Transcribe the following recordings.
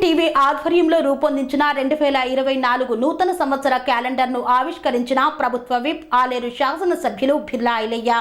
TV ఆధ్వర్యంలో రూపొందించిన రెండు వేల ఇరవై నాలుగు నూతన సంవత్సర క్యాలెండర్ను ఆవిష్కరించిన ప్రభుత్వ విప్ ఆలేరు శాసనసభ్యులు బిర్లా ఐలయ్య.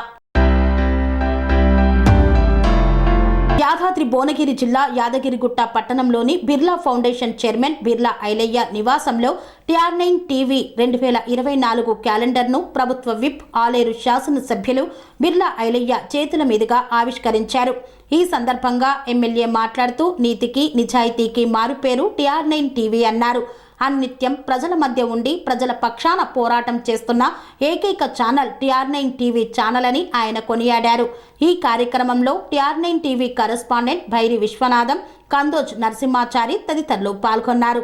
యాదాద్రి భువనగిరి జిల్లా యాదగిరిగుట్ట పట్టణంలోని బిర్లా ఫౌండేషన్ చైర్మన్ బిర్లా ఐలయ్య నివాసంలో టిఆర్ నైన్ టీవీ రెండు వేల ఇరవై నాలుగు క్యాలెండర్ను ప్రభుత్వ విప్ ఆలేరు శాసనసభ్యులు బిర్లా ఐలయ్య చేతుల మీదుగా ఆవిష్కరించారు. ఈ సందర్భంగా ఎమ్మెల్యే మాట్లాడుతూ నీతికి నిజాయితీకి మారుపేరు టిఆర్ నైన్ టీవీ అన్నారు. అన్నిత్యం ప్రజల మధ్య ఉండి ప్రజల పక్షాన పోరాటం చేస్తున్న ఏకైక channel TR nine TV channel అని ఆయన కొనియాడారు. ఈ కార్యక్రమంలో TR nine TV correspondent Bhairi Vishwanatham Kandoj Narasimhachari తదితరులు పాల్గొన్నారు.